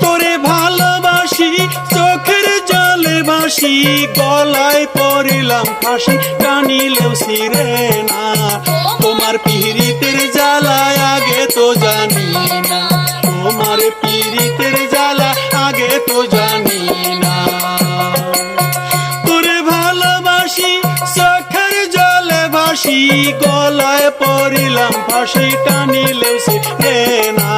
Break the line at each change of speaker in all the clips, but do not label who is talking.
তোরে ভালোবাসি, চোখের জলে ভাসি, গলায় পড়িলাম ফাঁসি, টানিলেও সিরে না। তোমার পিহিরিতের জ্বালায় আগে তো জানি না। তোমার পিরিতের জ্বালা আগে তো জানি না। তোরে ভালোবাসি, চোখের জলে ভাসি, গলায় পড়িলাম ফাঁসি, টানিলেও সে না।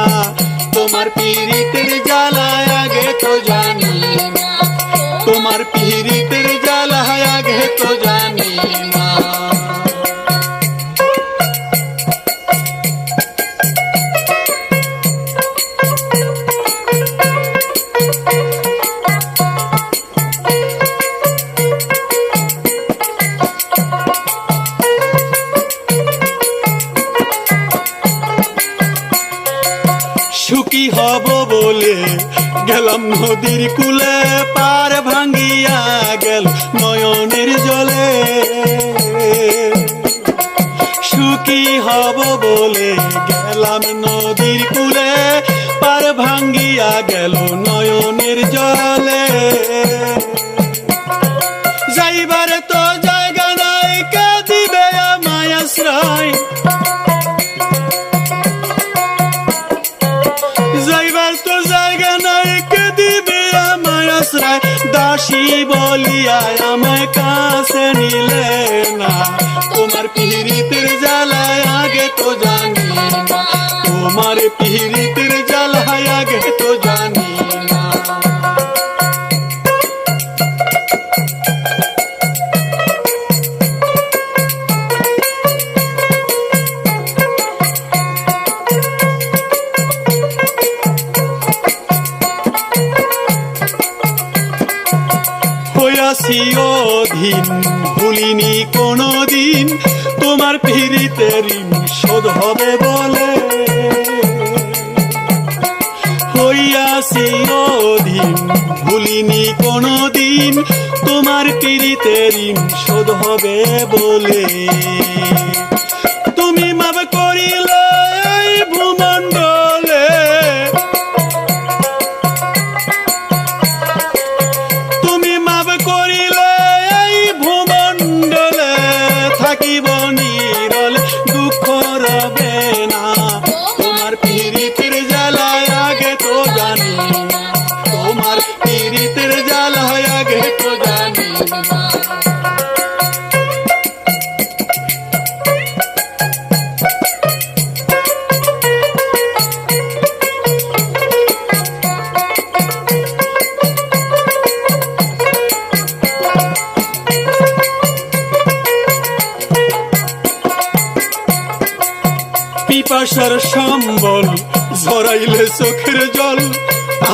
তোমার পিরিতের জ্বালায় আগে তো জানি। না গেলাম নদীর কুলে, পার ভাঙ্গিয়া গেল নয়নের জলে। সুখী হব বলে গেলাম নদীর কুলে, পার ভাঙ্গিয়া গেল নয়নের জলে। বলিয়া আমায় কাছে নিলে না তোমার পিহিরিতের জ্বালায় আগে তো জানি না তোমার পিহিরিতের হইয়াছি অধীন, ভুলিনি কোনো দিন তোমার ফিরিতে ঋণ শোধ হবে বলে। হইয়াছি অধীন, ভুলিনি কোনদিন, তোমার পিড়িতে ঋণ শোধ হবে বলে। পিপাসার সম্বল, ঝরাইলে চোখের জল।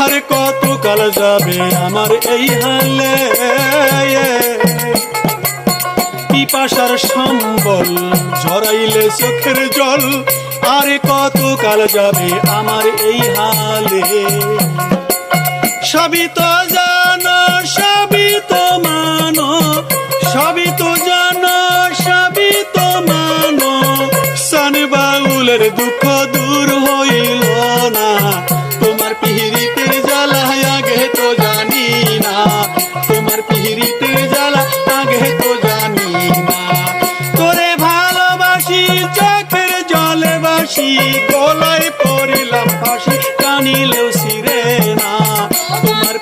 আর কত কাল যাবে আমার এই হালে? পিপাসার সম্বল, ঝরাইলে চোখের জল। আর কত কাল যাবে আমার এই হালে? সবই তো জানো তোরে ভালোবাসি চোখের জলে বাসি গলায় পড়িলাম ফাঁসি কানিলেও সিরে না। তোমার